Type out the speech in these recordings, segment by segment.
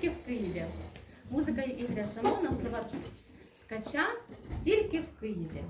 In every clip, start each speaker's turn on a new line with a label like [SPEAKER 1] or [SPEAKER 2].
[SPEAKER 1] тільки в Києві. Музика Ігоря Шамона, слова ткача тільки в Києві.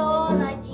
[SPEAKER 1] to nadzieję.